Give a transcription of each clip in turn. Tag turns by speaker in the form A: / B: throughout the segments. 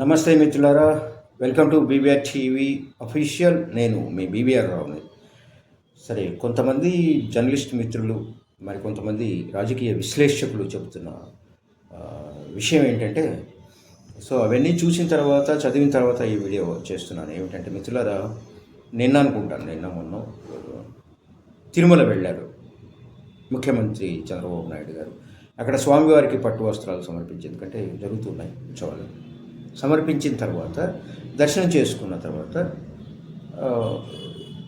A: నమస్తే మిత్రులారా welcome to BBR TV official. నేను మీ బీబీఆర్ రావుని. సరే కొంతమంది జర్నలిస్ట్ మిత్రులు మరి కొంతమంది రాజకీయ విశ్లేషకులు చెబుతున్న విషయం ఏంటంటే సో అవన్నీ చూసిన తర్వాత చదివిన తర్వాత ఈ వీడియో చేస్తున్నాను. ఏమిటంటే మిత్రులారా నిన్న అనుకుంటాను నిన్న మొన్న తిరుమల వెళ్ళారు ముఖ్యమంత్రి చంద్రబాబు నాయుడు గారు. అక్కడ స్వామివారికి పట్టు వస్త్రాలు సమర్పించి ఎందుకంటే జరుగుతున్నాయి ఉత్సవాలు. సమర్పించిన తర్వాత దర్శనం చేసుకున్న తర్వాత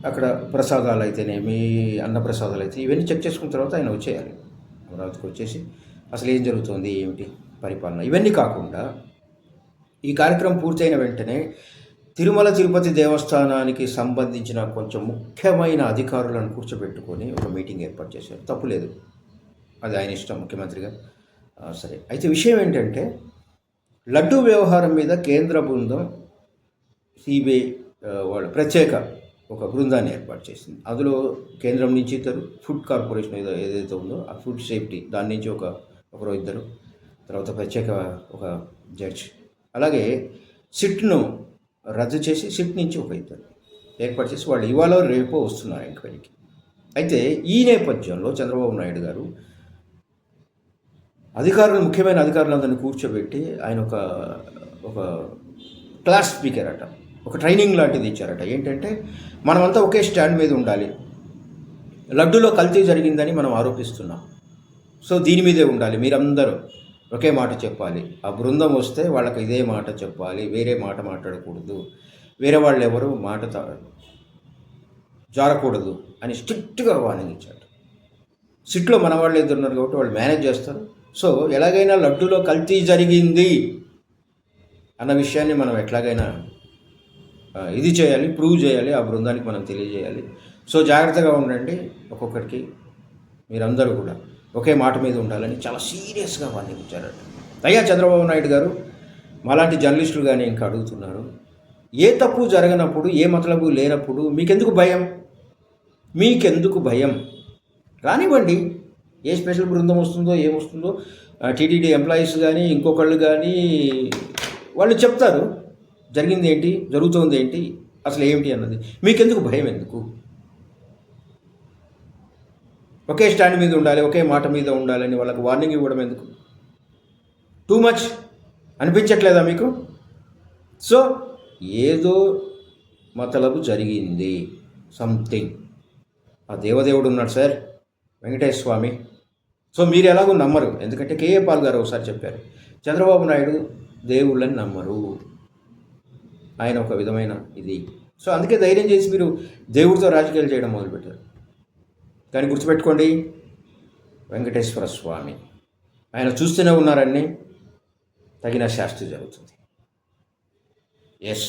A: అక్కడ ప్రసాదాలు అయితేనేమి అన్న ప్రసాదాలు అయితే ఇవన్నీ చెక్ చేసుకున్న తర్వాత ఆయన వచ్చేయాలి. అమరావతికి వచ్చేసి అసలు ఏం జరుగుతుంది ఏమిటి పరిపాలన? ఇవన్నీ కాకుండా ఈ కార్యక్రమం పూర్తయిన వెంటనే తిరుమల తిరుపతి దేవస్థానానికి సంబంధించిన కొంచెం ముఖ్యమైన అధికారులను కూర్చోబెట్టుకొని ఒక మీటింగ్ ఏర్పాటు చేశారు. తప్పులేదు. అది ఆయన ఇష్టం ముఖ్యమంత్రిగా. సరే. అయితే విషయం ఏంటంటే లడ్డూ వ్యవహారం మీద కేంద్ర బృందం సిబిఐ వాళ్ళ ప్రత్యేక ఒక బృందాన్ని ఏర్పాటు చేసింది. అందులో కేంద్రం నుంచి ఇద్దరు ఫుడ్ కార్పొరేషన్ ఏదో ఏదైతే ఉందో ఆ ఫుడ్ సేఫ్టీ దాని నుంచి ఒక ఒకరు ఇద్దరు తర్వాత ప్రత్యేక ఒక జడ్జ్. అలాగే సిట్ను రద్దు చేసి సిట్ నుంచి ఒక ఇద్దరు ఏర్పాటు చేసి వాళ్ళు ఇవాళ రేపో వస్తున్నారు ఎంక్వైరీకి. అయితే ఈ నేపథ్యంలో చంద్రబాబు నాయుడు గారు అధికారులు ముఖ్యమైన అధికారులందరినీ కూర్చోబెట్టి ఆయన ఒక ఒక క్లాస్ స్పీకర్ అట ఒక ట్రైనింగ్ లాంటిది ఇచ్చారట. ఏంటంటే మనమంతా ఒకే స్టాండ్ మీద ఉండాలి. లడ్డులో కల్తీ జరిగిందని మనం ఆరోపిస్తున్నాం. సో దీని మీదే ఉండాలి. మీరందరూ ఒకే మాట చెప్పాలి. ఆ బృందం వస్తే వాళ్ళకి ఇదే మాట చెప్పాలి. వేరే మాట మాట్లాడకూడదు. వేరే వాళ్ళు ఎవరు మాట జారకూడదు అని స్ట్రిక్ట్గా వార్నింగ్ ఇచ్చాడు సిట్లో మన వాళ్ళు ఇద్దరు ఉన్నారు కాబట్టి వాళ్ళు మేనేజ్ చేస్తారు. సో ఎలాగైనా లడ్డూలో కల్తీ జరిగింది అన్న విషయాన్ని మనం ఎట్లాగైనా ఇది చేయాలి ప్రూవ్ చేయాలి ఆ బృందానికి మనం తెలియజేయాలి. సో జాగ్రత్తగా ఉండండి ఒక్కొక్కరికి మీరందరూ కూడా. ఒకే మాట మీద ఉండాలని చాలా సీరియస్గా వార్నింగ్ ఇచ్చారట అయ్యా చంద్రబాబు నాయుడు గారు మాలాంటి జర్నలిస్టులు కానీ ఇంకా అడుగుతున్నారు ఏ తప్పు జరగనప్పుడు ఏ మతలబు లేనప్పుడు మీకెందుకు భయం? మీకెందుకు భయం? రానివ్వండి. ఏ స్పెషల్ బృందం వస్తుందో ఏమొస్తుందో టీటీడీ ఎంప్లాయీస్ కానీ ఇంకొకళ్ళు కానీ వాళ్ళు చెప్తారు. జరిగింది ఏంటి జరుగుతుంది ఏంటి అసలు ఏమిటి అన్నది. మీకెందుకు భయం ఎందుకు? ఒకే స్టాండ్ మీద ఉండాలి ఒకే మాట మీద ఉండాలని వాళ్ళకి వార్నింగ్ ఇవ్వడం ఎందుకు? టూ మచ్ అనిపించట్లేదా మీకు? సో ఏదో మతలబు జరిగింది సంథింగ్ ఆ దేవదేవుడు ఉన్నాడు సార్ వెంకటేశ్వర స్వామి. సో మీరు ఎలాగో నమ్మరు. ఎందుకంటే కేఏ పాల్ గారు ఒకసారి చెప్పారు చంద్రబాబు నాయుడు దేవుళ్ళని నమ్మరు. ఆయన ఒక విధమైన ఇది. సో అందుకే ధైర్యం చేసి మీరు దేవుడితో రాజకీయాలు చేయడం మొదలుపెట్టారు. కానీ గుర్తుపెట్టుకోండి వెంకటేశ్వర స్వామి ఆయన చూస్తూనే ఉన్నారని తగిన శాస్తి జరుగుతుంది. ఎస్